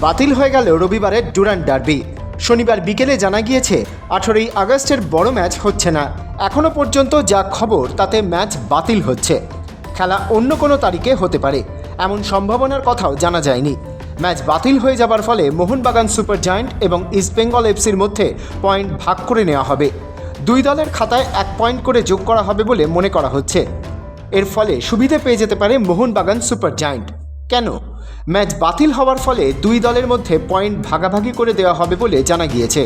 বাতিল হয়ে গেল রবিবারের ডুরান্ড ডার্বি। শনিবার বিকেলে জানা গিয়েছে, আঠেরোই আগস্টের বড় ম্যাচ হচ্ছে না। এখনও পর্যন্ত যা খবর, তাতে ম্যাচ বাতিল হচ্ছে। খেলা অন্য কোনো তারিখে হতে পারে, এমন সম্ভাবনার কথাও জানা যায়নি। ম্যাচ বাতিল হয়ে যাবার ফলে মোহনবাগান সুপার জায়ান্ট এবং ইস্টবেঙ্গল এফসির মধ্যে পয়েন্ট ভাগ করে নেওয়া হবে। দুই দলের খাতায় এক পয়েন্ট করে যোগ করা হবে বলে মনে করা হচ্ছে। এর ফলে সুবিধে পেয়ে যেতে পারে মোহনবাগান সুপার জায়ান্ট। কেন? ম্যাচ বাতিল হওয়ার ফলে দুই দলের মধ্যে পয়েন্ট ভাগাভাগি করে দেওয়া হবে বলে জানা গিয়েছে।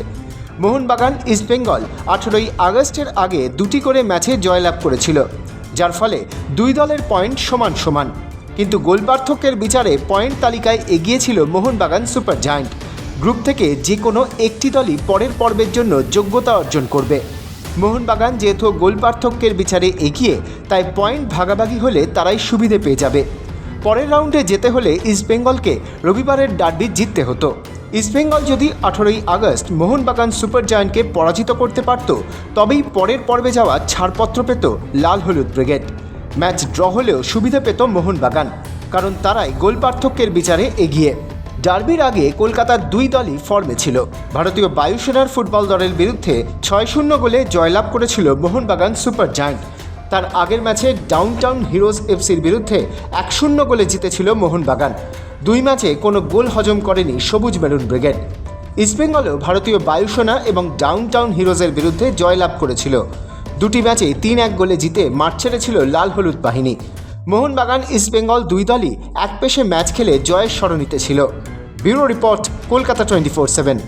মোহনবাগান ইস্টবেঙ্গল আঠেরোই আগস্টের আগে দুটি করে ম্যাচে জয়লাভ করেছিল, যার ফলে দুই দলের পয়েন্ট সমান সমান। কিন্তু গোল পার্থক্যের বিচারে পয়েন্ট তালিকায় এগিয়ে ছিল মোহনবাগান সুপার জায়ান্ট। গ্রুপ থেকে যে কোনো একটি দলই পরের পর্বের জন্য যোগ্যতা অর্জন করবে। মোহনবাগান যেহেতু গোল পার্থক্যের বিচারে এগিয়ে, তাই পয়েন্ট ভাগাভাগি হলে তারাই সুবিধে পেয়ে যাবে। পরের রাউন্ডে যেতে হলে ইস্টবেঙ্গলকে রবিবারের ডার্বি জিততে হতো। ইস্টবেঙ্গল যদি আঠেরোই আগস্ট মোহনবাগান সুপার জায়ান্টকে পরাজিত করতে পারত, তবেই পরের পর্বে যাওয়া ছাড়পত্র পেত লাল হলুদ ব্রিগেড। ম্যাচ ড্র হলেও সুবিধা পেত মোহনবাগান, কারণ তারাই গোল পার্থক্যের বিচারে এগিয়ে। ডার্বির আগে কলকাতার দুই দলই ফর্মে ছিল। ভারতীয় বায়ুসেনার ফুটবল দলের বিরুদ্ধে ছয় শূন্য গোলে জয়লাভ করেছিল মোহনবাগান সুপার জায়ান্ট তার আগের ম্যাচে ডাউনটাউন হিরোজ এফসির বিরুদ্ধে এক শূন্য গোলে জিতেছিল মোহনবাগান। দুই ম্যাচে কোনো গোল হজম করেনি সবুজ মেরুন ব্রিগেড। ইস্টবেঙ্গলও ভারতীয় বায়ুসেনা এবং ডাউনটাউন হিরোজের বিরুদ্ধে জয়লাভ করেছিল। দুটি ম্যাচে তিন এক গোলে জিতে মাঠ ছেড়েছিল লাল হলুদ বাহিনী। মোহনবাগান ইস্টবেঙ্গল দুই দলই এক পেশে ম্যাচ খেলে জয়ের স্মরণীতে ছিল। Bureau report, Kolkata twenty four seven.